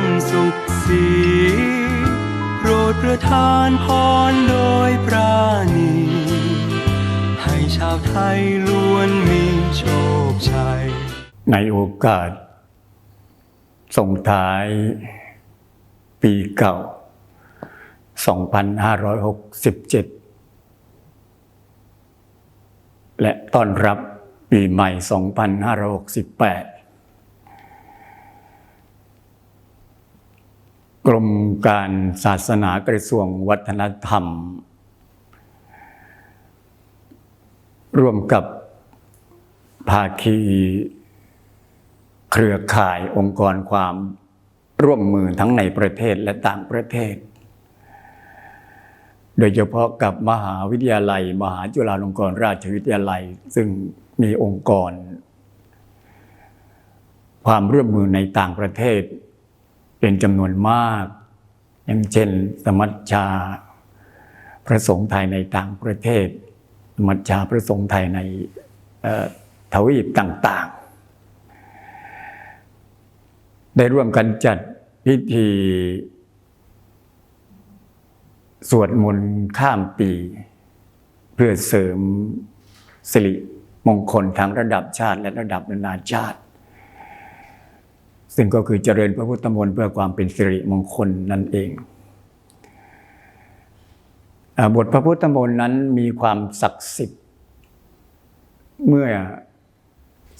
านสุขสีโปรดประทานพรโดยปราณี ให้ชาวไทยล้วนมีโชคชัย ในโอกาส ส่งท้าย ปีเก่า 2567และต้อนรับปีใหม่ 2568 กรมการศาสนากระทรวงวัฒนธรรม ร่วมกับภาคีเครือข่ายองค์กรความร่วมมือทั้งในประเทศและต่างประเทศ โดยเฉพาะกับมหาวิทยาลัย มหาจุฬาลงกรณราชวิทยาลัย ซึ่งมีองค์กร ความร่วมมือในต่างประเทศ เป็นจำนวนมาก อย่างเช่น สมัชชาพระสงฆ์ไทยในต่างประเทศ สมัชชาพระสงฆ์ไทยในทวีปต่าง ๆ ได้ร่วมกันจัดพิธี สวดมนต์ข้ามปี เพื่อเสริมสิริมงคลทั้งระดับชาติและระดับนานาชาติ ซึ่งก็คือเจริญพระพุทธมนต์เพื่อความเป็นสิริมงคลนั่นเองบทพระพุทธมนต์นั้นมีความศักดิ์สิทธิ์ เมื่อ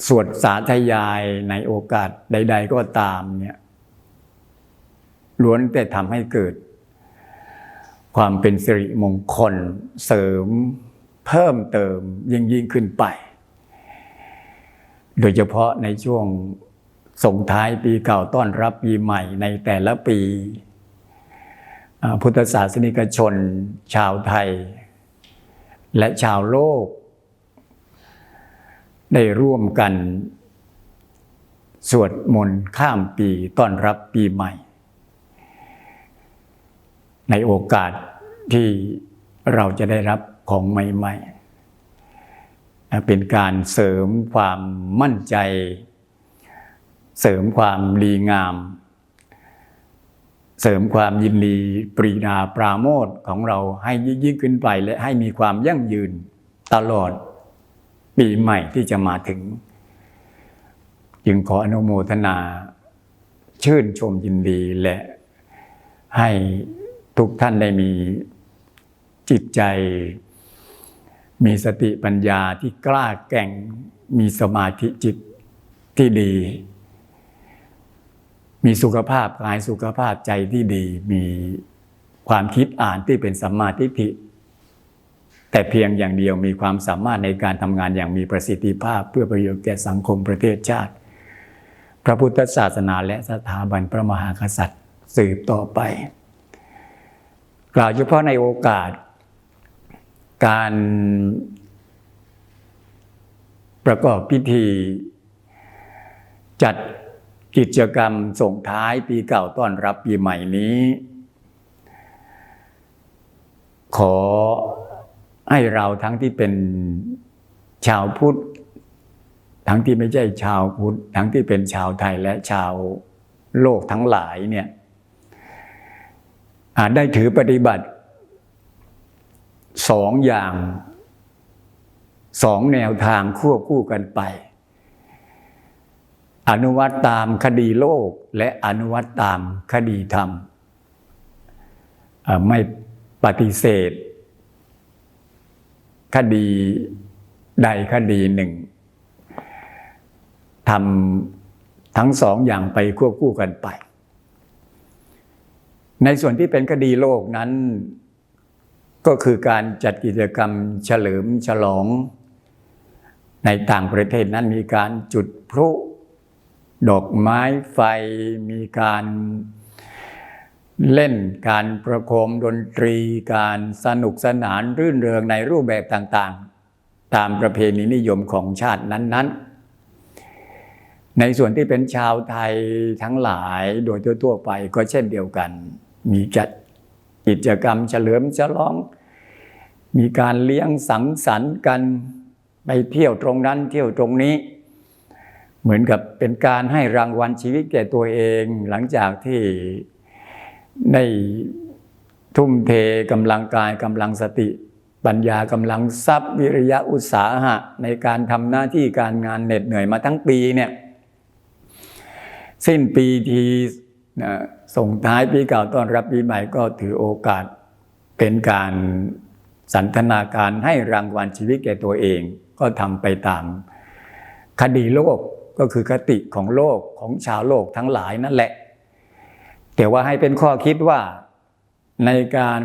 สวดสาธยายในโอกาสใด ๆ ก็ตามเนี่ยล้วนแต่ทำให้เกิด ความเป็นสิริมงคลเสริมเพิ่มเติมยิ่งยิ่งขึ้นไป โดยเฉพาะในช่วง ส่งท้ายปีเก่าต้อนรับปีใหม่ในแต่ละปี พุทธศาสนิกชน ชาวไทย และชาวโลก ได้ร่วมกัน สวดมนต์ข้ามปีต้อนรับปีใหม่ ในโอกาสที่เราจะได้รับของใหม่ ๆ เป็นการเสริมความมั่นใจ เสริมความดีงาม เสริมความยินดีปรีดาปราโมทของเราให้ยิ่งขึ้นไปและให้มีความยั่งยืนตลอดปีใหม่ที่จะมาถึง จึงขออนุโมทนา ชื่นชมยินดีและให้ทุกท่านได้มีจิตใจ มีสติปัญญาที่กล้าแก่งมีสมาธิจิตที่ดี มีสุขภาพกายสุขภาพใจที่ดี มีความคิดอ่านที่เป็นสัมมาทิฏฐิแต่เพียงอย่างเดียวมีความสามารถในการทำงานอย่างมีประสิทธิภาพ เพื่อประโยชน์แก่สังคมประเทศชาติ พระพุทธศาสนาและสถาบันพระมหากษัตริย์สืบต่อไป กล่าวเฉพาะในโอกาส การประกอบพิธีจัด กิจกรรมส่งท้ายปีเก่าต้อนรับปีใหม่นี้ ขอให้เราทั้งที่เป็นชาวพุทธ ทั้งที่ไม่ใช่ชาวพุทธ ทั้งที่เป็นชาวไทยและชาวโลกทั้งหลายเนี่ยอาจได้ถือปฏิบัติสองอย่างสองแนวทางควบคู่กันไป อนุวัตตามคดีโลกและอนุวัตตามคดีธรรม ไม่ปฏิเสธ คดีใดคดีหนึ่งทำทั้งสองอย่างไปควบคู่กันไป ในส่วนที่เป็นคดีโลกนั้น ก็คือการจัดกิจกรรมเฉลิมฉลอง ในต่างประเทศนั้นมีการจุดพลุ ดอกไม้ไฟมีการเล่นการประโคมดนตรีการสนุกสนานรื่นเริงในรูปแบบต่างๆ ตามประเพณีนิยมของชาตินั้นๆ ในส่วนที่เป็นชาวไทยทั้งหลายโดยทั่วๆไปก็เช่นเดียวกัน มีจัดกิจกรรมเฉลิมฉลอง มีการเลี้ยงสังสรรค์กันไปเที่ยวตรงนั้นเที่ยวตรงนี้ เหมือนกับเป็นการให้รางวัลชีวิตแก่ตัวเองหลังจากที่ได้ทุ่มเทกำลังกายกำลังสติ ปัญญากำลังทรัพย์วิริยะอุตสาหะ ในการทำหน้าที่การงานเหน็ดเหนื่อยมาทั้งปีเนี่ยสิ้นปีทีนะส่งท้ายปีเก่าต้อนรับปีใหม่ก็ถือโอกาสเป็นการสันทนาการให้รางวัลชีวิตแก่ตัวเอง ก็ทำไปตามคดีโลก ก็คือคติของโลกของชาวโลกทั้งหลายนั่นแหละ แต่ว่าให้เป็นข้อคิดว่าในการ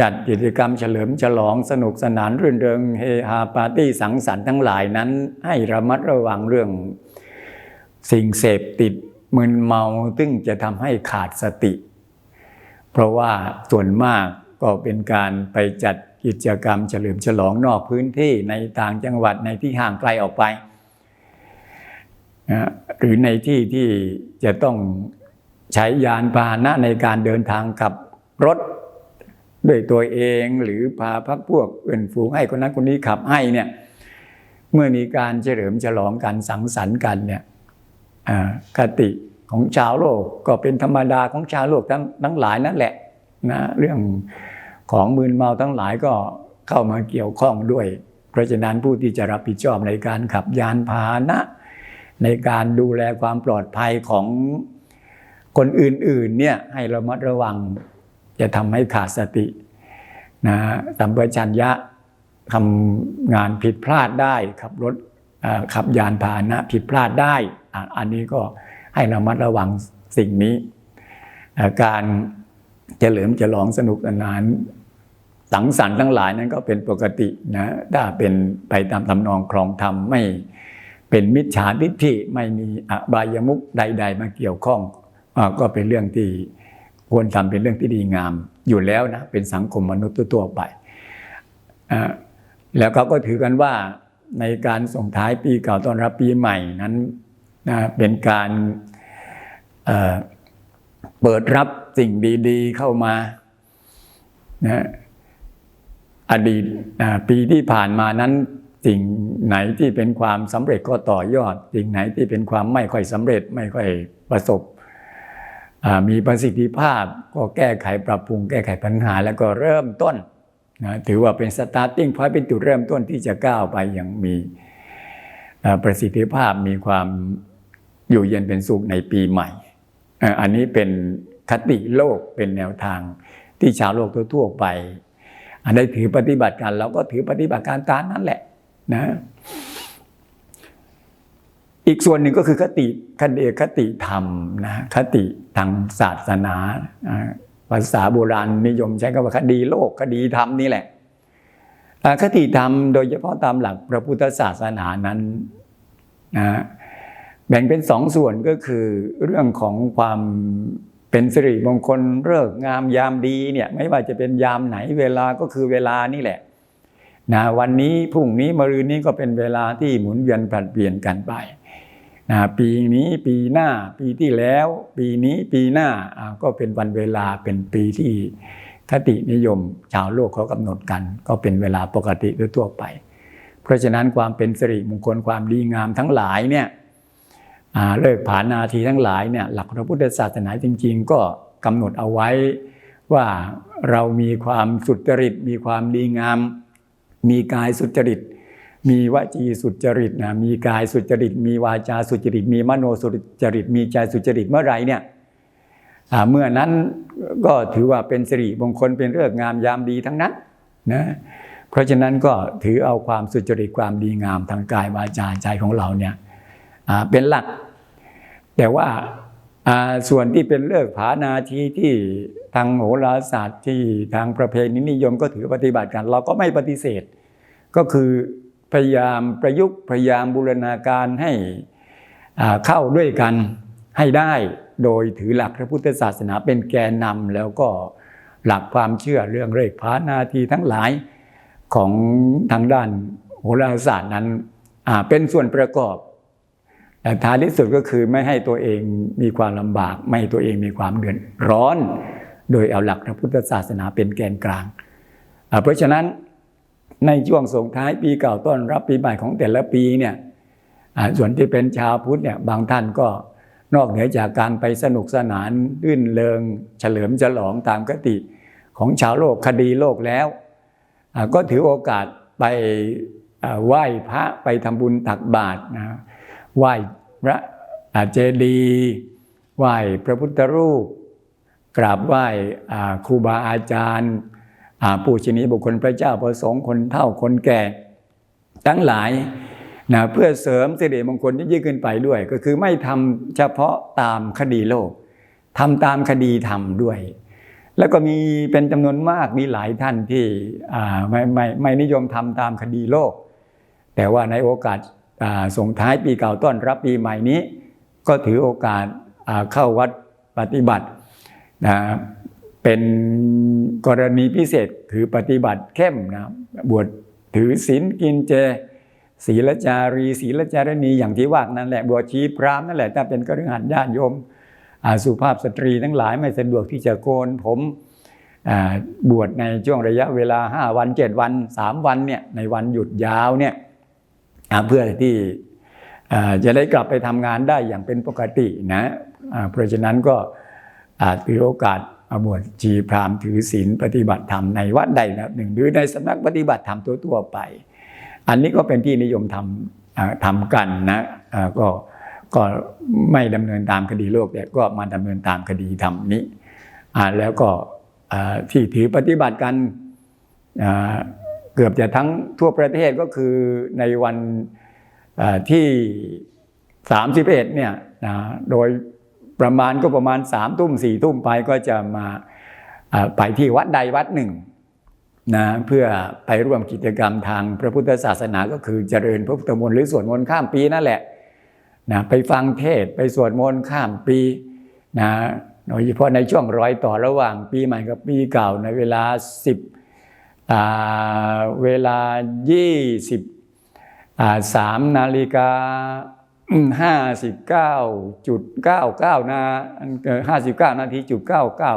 จัดกิจกรรมเฉลิมฉลองสนุกสนานรื่นเริงเฮฮาปาร์ตี้สังสรรค์ทั้งหลายนั้น ให้ระมัดระวังเรื่องสิ่งเสพติดมึนเมาซึ่งจะทำให้ขาดสติ เพราะว่าส่วนมากก็เป็นการไปจัดกิจกรรมเฉลิมฉลองนอกพื้นที่ในต่างจังหวัดในที่ห่างไกลออกไป นะหรือในที่ที่จะต้องใช้ยานพาหนะในการเดินทางขับรถด้วยตัวเองหรือพาพักพวกเอื่นฝูงให้คนนั้นคนนี้ขับให้เนี่ยเมื่อมีการเฉลิมฉลองกันสังสรรค์กันเนี่ยคติของชาวโลกก็เป็นธรรมดาของชาวโลกทั้งทั้งหลายนั่นแหละนะเรื่องของมืนเมาทั้งหลายก็เข้ามาเกี่ยวข้องด้วย เพราะฉะนั้นผู้ที่จะรับผิดชอบในการขับยานพาหนะ ในการดูแลความปลอดภัยของคนอื่นๆเนี่ยให้ระมัดระวัง จะทำให้ขาดสตินะสัมปชัญญะทำงานผิดพลาดได้ขับรถขับยานพาหนะผิดพลาดได้อันนี้ก็ให้ระมัดระวังสิ่งนี้ การเฉลิมฉลองสนุกสนานสังสรรค์ทั้งหลายนั้นก็เป็นปกตินะถ้าเป็นไปตามทำนองครองธรรมไม่ เป็นมิจฉาทิฏฐิไม่มีอบายมุขใด ๆ มาเกี่ยวข้องอก็เป็นเรื่องที่ควรทำเป็นเรื่องที่ดีงามอยู่แล้วนะเป็นสังคมมนุษย์ทั่วไปอ่าแล้วเขาก็ถือกันว่าในการส่งท้ายปีเก่าต้อนรับปีใหม่นั้นนะเป็นการเเปิดรับสิ่งดีๆเข้ามานะอดีตปีที่ผ่านมานั้น สิ่งไหนที่เป็นความสำเร็จก็ต่อยอด สิ่งไหนที่เป็นความไม่ค่อยสำเร็จไม่ค่อยประสบ มีประสิทธิภาพก็แก้ไขปรับปรุง แก้ไขปัญหาแล้วก็เริ่มต้นนะถือว่าเป็น starting point เป็นจุดเริ่มต้นที่จะก้าวไปอย่างมีประสิทธิภาพมีความอยู่เย็นเป็นสุขในปีใหม่ อันนี้เป็นคติโลกเป็นแนวทางที่ชาวโลกทั่วไป อันใดถือปฏิบัติการเราก็ถือปฏิบัติการตามนั้นแหละ นะอีกส่วนหนึ่งก็คือคติคติคติธรรมนะคติทางศาสนาภาษาโบราณนิยมใช้คำว่าคดีโลกคดีธรรมนี่แหละอ่คติธรรมโดยเฉพาะตามหลักพระพุทธศาสนานั้นนะแบ่งเป็นสองส่วนก็คือเรื่องของความเป็นสิริมงคลเลิกงามยามดีเนี่ยไม่ว่าจะเป็นยามไหนเวลาก็คือเวลานี่แหละ นะวันนี้พรุ่งนี้มะรืนนี้ก็เป็นเวลาที่หมุนเวียนผลัดเปลี่ยนกันไปนะปีนี้ปีหน้าปีที่แล้ว ปีนี้ปีหน้าก็เป็นวันเวลาเป็นปีที่คตินิยมชาวโลกเขากำหนดกัน ก็เป็นเวลาปกติทั่วไป เพราะฉะนั้นความเป็นสิริมงคลความดีงามทั้งหลายเนี่ยเลิกผานาทีทั้งหลายเนี่ยหลักพระพุทธศาสนาจริง ๆ ก็กำหนดเอาไว้ว่าเรามีความสุจริตมีความดีงาม มีกายสุจริต มีวจีสุจริตนะมีกายสุจริต มีวาจาสุจริต มีมโนสุจริต มีใจสุจริตเมื่อไรเนี่ยเมื่อนั้นก็ถือว่าเป็นสิริมงคลเป็นเรื่องงามยามดีทั้งนั้นนะเพราะฉะนั้นก็ถือเอาความสุจริตความดีงามทางกายวาจาใจของเราเนี่ยเป็นหลัก แต่ว่า ส่วนที่เป็นเลิกผานาทีที่ทางโหราศาสตร์ที่ทางประเพณีนิยมก็ถือปฏิบัติกัน เราก็ไม่ปฏิเสธ ก็คือพยายามประยุกต์พยายามบูรณาการให้เข้าด้วยกันให้ได้โดยถือหลักพระพุทธศาสนาเป็นแกนนำแล้วก็หลักความเชื่อเรื่องเลขผานาทีทั้งหลายของทางด้านโหราศาสตร์นั้นเป็นส่วนประกอบ แต่ท้ายที่สุดก็คือไม่ให้ตัวเองมีความลำบาก ไม่ให้ตัวเองมีความเดือดร้อน โดยเอาหลักพระพุทธศาสนาเป็นแกนกลาง เพราะฉะนั้นในช่วงส่งท้ายปีเก่าต้อนรับปีใหม่ของแต่ละปีเนี่ยส่วนที่เป็นชาวพุทธเนี่ยบางท่านก็นอกเหนือจากการไปสนุกสนานรื่นเริง เฉลิมฉลองตามกติของชาวโลกคดีโลกแล้ว ก็ถือโอกาสไปไหว้พระไปทำบุญตักบาตรนะ ไหว้พระอาเจดีย์ไหว้พระพุทธรูป กราบไหว้ครูบาอาจารย์ผู้ชนีบุคคลพระเจ้าประสงค์คนเฒ่าคนแก่ ทั้งหลายนะเพื่อเสริมสิริมงคลที่ยิ่งขึ้นไปด้วย ก็คือไม่ทำเฉพาะตามคดีโลกทำตามคดีธรรมด้วย แล้วก็มีเป็นจำนวนมากมีหลายท่านที่อ่ไม่ไม่ไม่นิยมทำตามคดีโลก แต่ว่าในโอกาส ส่งท้ายปีเก่าต้อนรับปีใหม่นี้ ก็ถือโอกาสเข้าวัดปฏิบัตินะเป็นกรณีพิเศษคือปฏิบัติเข้มนะบวชถือศีลกินเจศีลจารีศีลจารณีอย่างที่ว่านั่นแหละบวชชีพรามนั่นแหละถ้าเป็นกฤหัสญาติโยมสุภาพสตรีทั้งหลายไม่สะดวกที่จะโกนผมบวชในช่วงระยะเวลา 5 วัน 7 วัน 3 วันเนี่ยในวันหยุดยาวเนี่ย อ่าเพื่อที่จะได้กลับไปทำงานได้อย่างเป็นปกตินะเพราะฉะนั้นก็อาถือโอกาสมาบวชชีพราหมณ์ถือศีลปฏิบัติธรรมในวัดใดนะหนึ่งหรือในสำนักปฏิบัติธรรมทั่วๆไป อันนี้ก็เป็นที่นิยมทำทำกันนะก็ก็ไม่ดำเนินตามคดีโลกแต่ก็มาดำเนินตามคดีธรรมนี้แล้วก็ที่ถือปฏิบัติกัน เกือบจะทั้งทั่วประเทศก็คือในวันอ่าที่ 31เนี่ยนะโดยประมาณก็ประมาณ3ามทุ่มสี่ทุ่มไปก็จะมาไปที่วัดใดวัดหนึ่งนะเพื่อไปร่วมกิจกรรมทางพระพุทธศาสนาก็คือเจริญพระพุทธมนต์หรือสวดมนต์ข้ามปีนั่นแหละนะไปฟังเทศไปสวดมนต์ข้ามปีนะโดยเฉพาะในช่วงร้อยต่อระหว่างปีใหม่กับปีเก่าในเวลา 10 เวลา 23นาฬิกาห้าสิบเก้าจุดเก้าเก้านาห้าสิบเก้านาทีจุดเก้าเก้า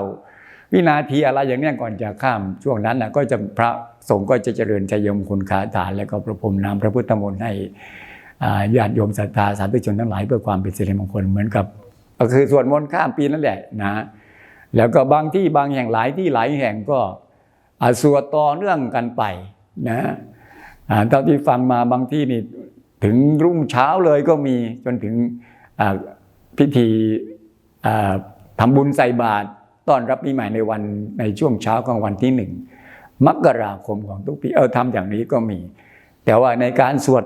วินาทีอะไรอย่างนี้ก่อนจะข้ามช่วงนั้นนะก็จะพระสงฆ์ก็จะเจริญชัยมคุณคาถาแล้วก็ประพรมน้ำพระพุทธมนต์ให้ญาติโยมศรัทธาสาธุชนทั้งหลายเพื่อความเป็นสิริมงคลเหมือนกับก็คือสวดมนต์ข้ามปีนั่นแหละนะแล้วก็บางที่บางแห่งหลายที่หลายแห่งก็ สวดต่อเนื่องกันไปนะเท่าที่ฟังมาบางที่นี่ถึงรุ่งเช้าเลยก็มีจนถึงพิธีอ่าทำบุญใส่บาตรต้อนรับปีใหม่ในวันในช่วงเช้าของวันที่หนึ่งมกราคมของทุกปีเออทำอย่างนี้ก็มี แต่ว่าในการสวด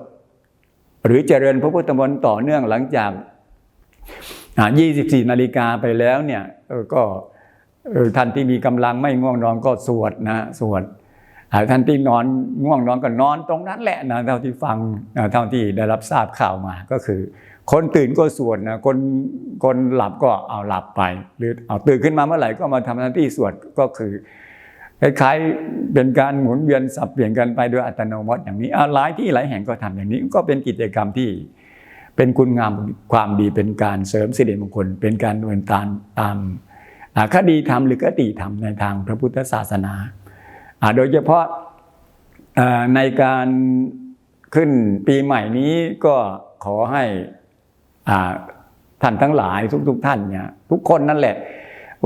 หรือเจริญพระพุทธมนต์ต่อเนื่องหลังจาก 24 นาฬิกาไปแล้วเนี่ยก็ ท่านที่มีกำลังไม่ง่วงนอนก็สวดนะสวดท่านที่นอนง่วงนอนก็นอนตรงนั้นแหละนะเท่าที่ฟังเท่าที่ได้รับทราบข่าวมาก็คือ คนตื่นก็สวดนะคนคนหลับก็เอาหลับไป หรือเอาตื่นขึ้นมาเมื่อไหร่ก็มาทำหน้าที่สวดก็คือคล้ายๆเป็นการหมุนเวียนสับเปลี่ยนกันไปโดยอัตโนมัติอย่างนี้อ่าหลายที่หลายแห่งก็ทำอย่างนี้ ก็เป็นกิจกรรมที่เป็นคุณงามความดีเป็นการเสริมสิริมงคล เป็นการดำเนินตามตาม คดีธรรมหรือกติธรรมในทางพระพุทธศาสนา โดยเฉพาะในการขึ้นปีใหม่นี้ก็ขอให้ท่านทั้งหลายทุกๆทท่านเนี่ยทุกคนนั่นแหละ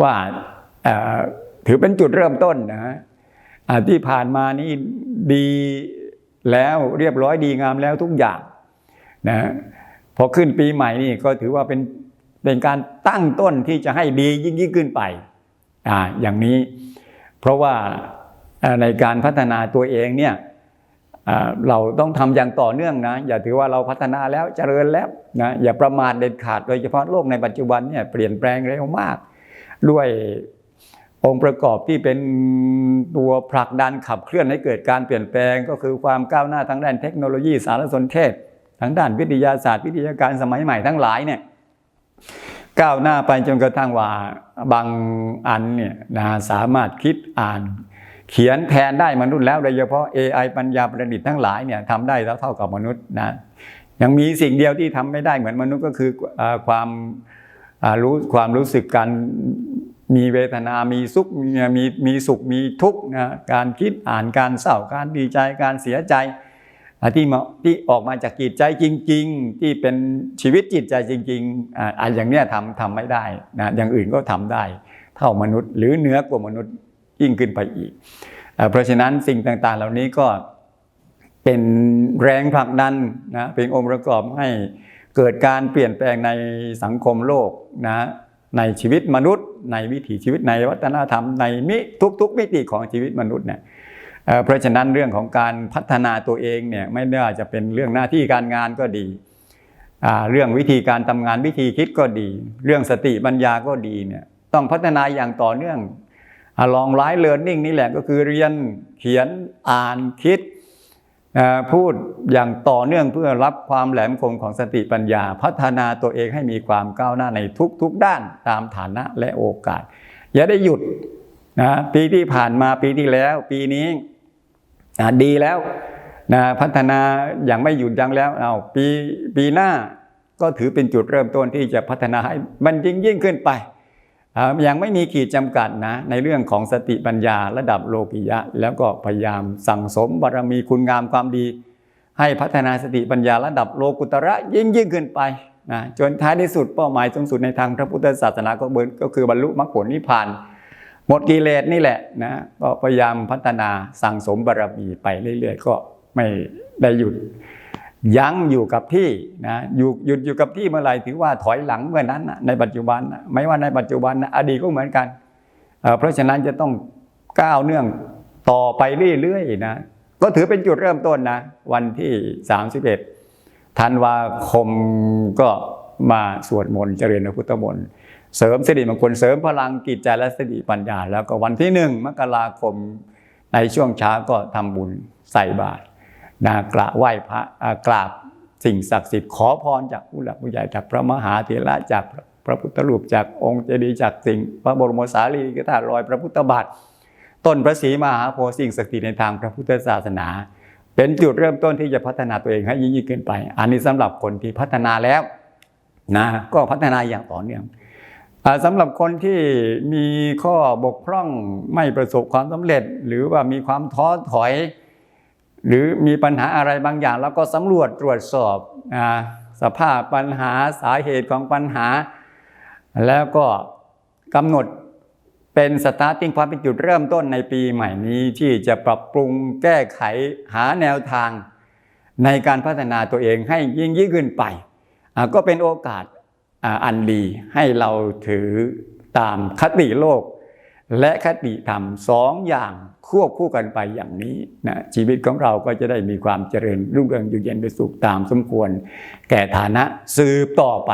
ว่าถือเป็นจุดเริ่มต้นนะที่ผ่านมานี่ดีแล้วเรียบร้อยดีงามแล้วทุกอย่างนะพอขึ้นปีใหม่นี่ก็ถือว่าเป็น เป็นการตั้งต้นที่จะให้ดียิ่งยิ่งขึ้นไปอ่าอย่างนี้ เพราะว่าในการพัฒนาตัวเองเนี่ยเราต้องทำอย่างต่อเนื่องนะอย่าถือว่าเราพัฒนาแล้วเจริญแล้วนะอย่าประมาทเด็ดขาดโดยเฉพาะโลกในปัจจุบันเนี่ยเปลี่ยนแปลงเร็วมาก ด้วยองค์ประกอบที่เป็นตัวผลักดันขับเคลื่อนให้เกิดการเปลี่ยนแปลง ก็คือความก้าวหน้าทางด้านเทคโนโลยีสารสนเทศทางด้านวิทยาศาสตร์ วิทยาการสมัยใหม่ทั้งหลายเนี่ย ก้าวหน้าไปจนกระทั่งว่าบางอันเนี่ยนะสามารถคิดอ่าน เขียนแทนได้มนุษย์แล้วโดยเฉพาะ AI ปัญญาประดิษฐ์ทั้งหลายเนี่ยทำได้แล้วเท่ากับมนุษย์นะยังมีสิ่งเดียวที่ทำไม่ได้เหมือนมนุษย์ก็คือความรู้ความรู้สึกการมีเวทนา มีสุข มีมีสุข มีทุกข์นะ การคิดอ่าน การเศร้า การดีใจ การเสียใจ ที่ที่ออกมาจากจิตใจจริง ๆ ที่เป็นชีวิตจิตใจจริงๆอ่าอันอย่างเนี้ยทำทำไม่ได้นะอย่างอื่นก็ทำได้ เท่ามนุษย์ หรือเหนือกว่ามนุษย์ยิ่งขึ้นไปอีก เพราะฉะนั้นสิ่งต่างๆ เหล่านี้ก็เป็นแรงผลักดันนะเป็นองค์ประกอบให้เกิดการเปลี่ยนแปลงในสังคมโลกนะในชีวิตมนุษย์ ในวิถีชีวิตในวัฒนธรรมในมิทุกๆมิติของชีวิตมนุษย์เนี่ย เพราะฉะนั้นเรื่องของการพัฒนาตัวเองเนี่ยไม่ว่าจะเป็นเรื่องหน้าที่การงานก็ดี เรื่องวิธีการทำงานวิธีคิดก็ดี เรื่องสติปัญญาก็ดีเนี่ยต้องพัฒนาอย่างต่อเนื่องลองไลฟ์เลิร์นนิ่งนี่แหละก็คือเรียนเขียนอ่านคิดพูดอย่างต่อเนื่องเพื่อรับความแหลมคมของสติปัญญา พัฒนาตัวเองให้มีความก้าวหน้าในทุกๆด้านตามฐานะและโอกาส อย่าได้หยุดนะปีที่ผ่านมาปีที่แล้วปีนี้ ดีแล้วนะพัฒนาอย่างไม่หยุดยั้งแล้วเอาปีปีหน้าก็ถือเป็นจุดเริ่มต้นที่จะพัฒนาให้มันยิ่งยิ่งขึ้นไปยังไม่มีขีดจำกัดนะในเรื่องของสติปัญญาระดับโลกิยะ แล้วก็พยายามสั่งสมบารมีคุณงามความดี ให้พัฒนาสติปัญญาระดับโลกุตระยิ่งยิ่งขึ้นไปนะจนท้ายที่สุดเป้าหมายสูงสุดในทางพระพุทธศาสนาก็เบินก็คือบรรลุมรรคผลนิพพาน หมดกิเลสนี่แหละนะก็พยายามพัฒนาสั่งสมบารมีไปเรื่อยๆ ก็ไม่ได้หยุด ยั้งอยู่กับที่นะอยู่หยุดอยู่กับที่เมื่อไหร่ถือว่าถอยหลังเมื่อนั้นนะในปัจจุบันนะไม่ว่าในปัจจุบันนะอดีตก็เหมือนกันเเพราะฉะนั้นจะต้องก้าวเนื่องต่อไปเรื่อยๆนะก็ถือเป็นจุดเริ่มต้นนะวันที่ 31ธันวาคมก็มาสวดมนต์เจริญพระพุทธมนต์ เสริมสิริมงคลเสริมพลังกิจใจและสติปัญญา แล้วก็วันที่หนึ่งมกราคมในช่วงเช้าก็ทำบุญใส่บาตรนะกราบไหว้พระกราบสิ่งศักดิ์สิทธิ์ขอพรจากผู้หลักผู้ใหญ่จากพระมหาเถระจากพระพุทธรูปจากองค์เจดีย์จากสิ่งพระบรมสารีริกธาตุรอยพระพุทธบาทต้นพระศรีมหาโพธิ์สิ่งศักดิ์สิทธิ์ในทางพระพุทธศาสนา เป็นจุดเริ่มต้นที่จะพัฒนาตัวเองให้ยิ่งยิ่งขึ้นไป อันนี้สำหรับคนที่พัฒนาแล้วนะก็พัฒนาอย่างต่อเนื่อง สำหรับคนที่มีข้อบกพร่องไม่ประสบความสำเร็จ หรือว่ามีความท้อถอย หรือมีปัญหาอะไรบางอย่าง แล้วก็สำรวจตรวจสอบสภาพปัญหาสาเหตุของปัญหา แล้วก็กำหนดเป็นสตาร์ติ้งความเป็นจุดเริ่มต้นในปีใหม่นี้ที่จะปรับปรุงแก้ไขหาแนวทางในการพัฒนาตัวเองให้ยิ่งยิ่งขึ้นไป ก็เป็นโอกาส อันดีให้เราถือตามคติโลก และคติธรรมสองอย่างควบคู่กันไปอย่างนี้นะชีวิตของเราก็จะได้มีความเจริญรุ่งเรืองอยู่เย็นเป็นสุขตามสมควร แก่ฐานะสืบต่อไป